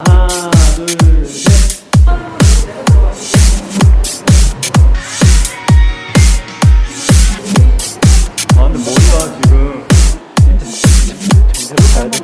하나, 둘, 셋. 아, 근데 머리가 지금 제대로 잘 됐거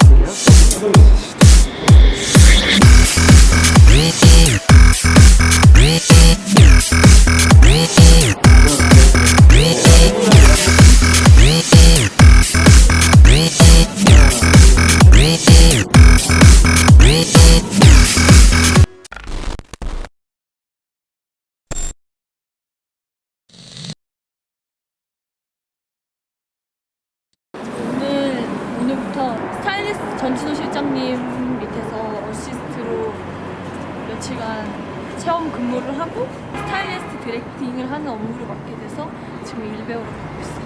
전진호 실장님 밑에서 어시스트로 며칠간 체험 근무를 하고 스타일리스트 디렉팅을 하는 업무를 맡게 돼서 지금 일 배우러 가고 있어요.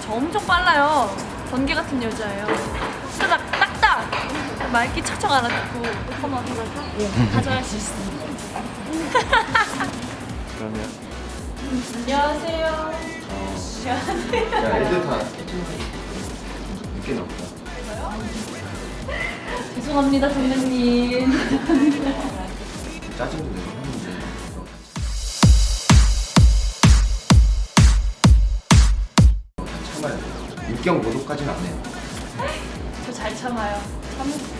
저 엄청 빨라요. 번개 같은 여자예요. 따닥 딱딱 말기 착착 알아듣고 오빠만 다 잘할 수 있어요. 그러면. 안녕하세요. 야, 애들 다 늦게 나온다. 죄송합니다, 선배님. 짜증도 내고 하는데. 참아야 돼. 육경 고도까지는 안 해. 저잘 참아요. 참을 수 있어요.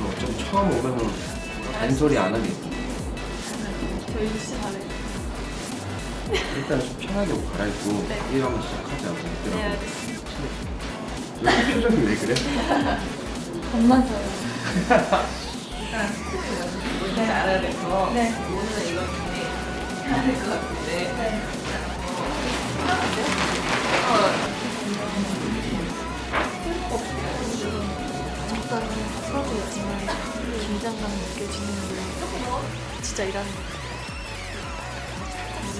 너좀 처음 오면은 잔소리 안 하게. 저 이거 진짜 잘해요. 일단 좀 편하게 옷 갈아입고 네. 일 한번 시작하자. 네, 알겠습니다. 왜 표정이 왜 그래? 겁만 써요. 뭔지 알아야 돼서 네. 오늘은 이렇게 해야 될 것 같은데 네. 적당히 풀어도 있지만 긴장감이 느껴지는 게 진짜 일하는 거 같아요.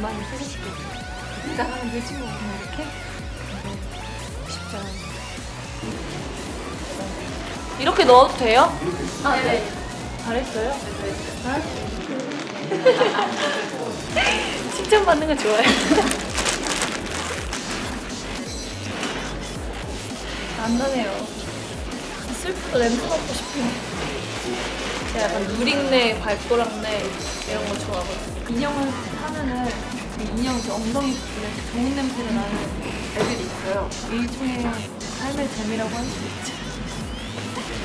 많이 세겠거든요. 긴장하면 되지 뭐 그냥 이렇게. 근데 쉽지 않아요. 이렇게 넣어도 돼요? 아, 네. 잘했어요? 네. 칭찬받는 거 좋아요. 안 나네요. 슬프다 냄새 맡고 싶네. 제가 약간 누린내, 발도랑내 이런 거 좋아하거든요. 인형을 하면은 그 인형 저 엉덩이 부분에서 좋은 냄새가 나는 애들이 있어요. 일종의 삶의 재미라고 할 수 있죠.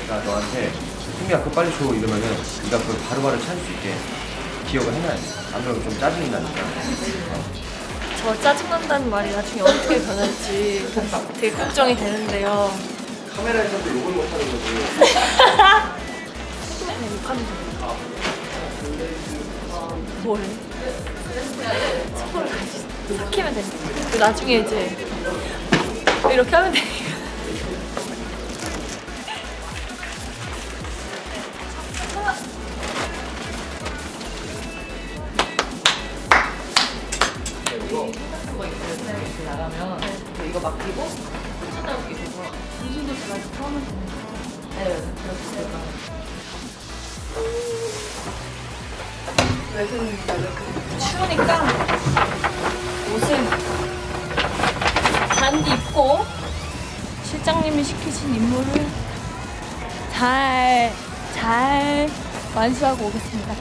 내가 너한테 승미야 그거 빨리 줘 이러면은 네가 그걸 바로바로 찾을 수 있게 기억을 해놔야 돼. 안 그러면 좀 짜증이 나니까. 저 짜증난다는 말이 나중에 어떻게 변할지 되게 걱정이 되는데요. 카메라에서도 욕을 못 하는 거지. 그냥 욕하면 돼요. 뭐를? 스포를 같이 삭히면 되니까. 나중에 이제 이렇게 하면 되니까. 이거 맡기고 찾아오기 돼서 정신도 잘하고 처음에. 네 그렇게 돼서 왜 그러니까 왜 그래? 추우니까 옷을 단디 입고 실장님이 시키신 임무를 잘, 잘 완수하고 오겠습니다.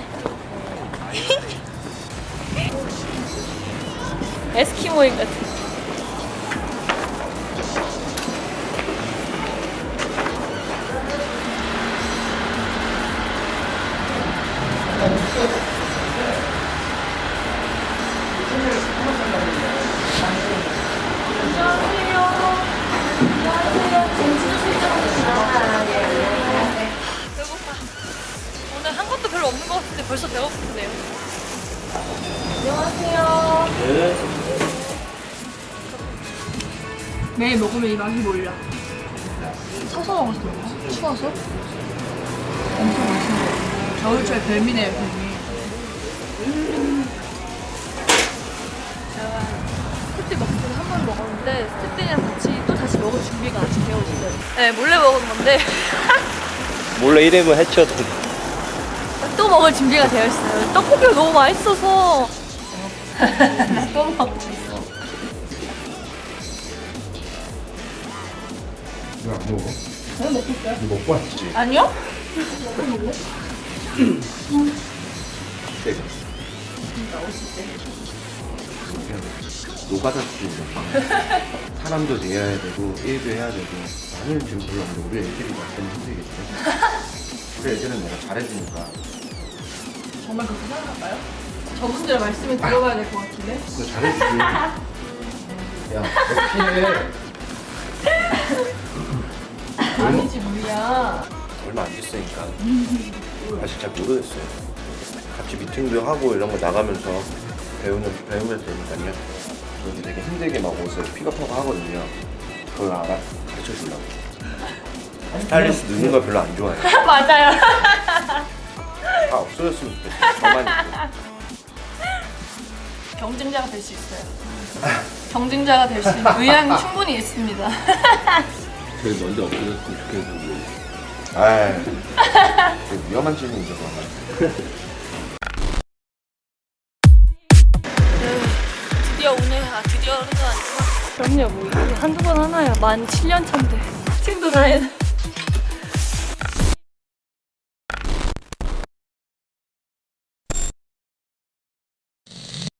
에스키모인 같은. 벌써 배고프네요. 안녕하세요. 네. 매일 먹으면 이 맛이 몰라. 서서 먹어서 그런가? 추워서? 엄청 맛있는 거. 겨울철 별미네요, 별미. 제가 스텝 먹기 전에 한번 먹었는데 스텝들이랑 같이 또 다시 먹을 준비가 아직 되어 있어요. 네, 몰래 먹은 건데 몰래 이름을 해쳐도 또 먹을 준비가 되어 있어요. 떡볶이가 너무 맛있어서 또 먹고 있어. 안 먹어? 네, 먹겠어요. 이거 먹고 왔지? 아니요? 내가. 노가다 수준이야. 사람도 대해야 되고 일도 해야 되고 나는 지금 별로 안 돼. 우리 애들이 완전 힘들겠지. 우리 애들은 내가 잘해주니까 정말 그렇게 생각할까요? 저분들의 말씀을 들어봐야 될 것 같은데. 너 잘해주지. 야, 너 피해. 아니지 물이야. 얼마 안 됐으니까 아직 잘 모르겠어요. 같이 미팅도 하고 이런 거 나가면서 배우는 배우면 되니까요. 저도 되게 힘들게 막 옷을 픽업하고 하거든요. 그걸 알아 가르쳐 주려고. 스타일리스트 넣는 걸 별로 안 좋아해요. 맞아요. 다 없어졌으면 좋겠어요. 저만 있고. 경쟁자가 될 수 있어요. 경쟁자가 될 수 있는 의향이 충분히 있습니다. 저희 먼저 없어졌으면 좋겠는데. 아이, 되게 위험한 질문이죠, 그거. 드디어 오늘 아 드디어는 아니지만 그럼요 뭐 한두 번 하나요 만 7년 차인데 팀도 다 해.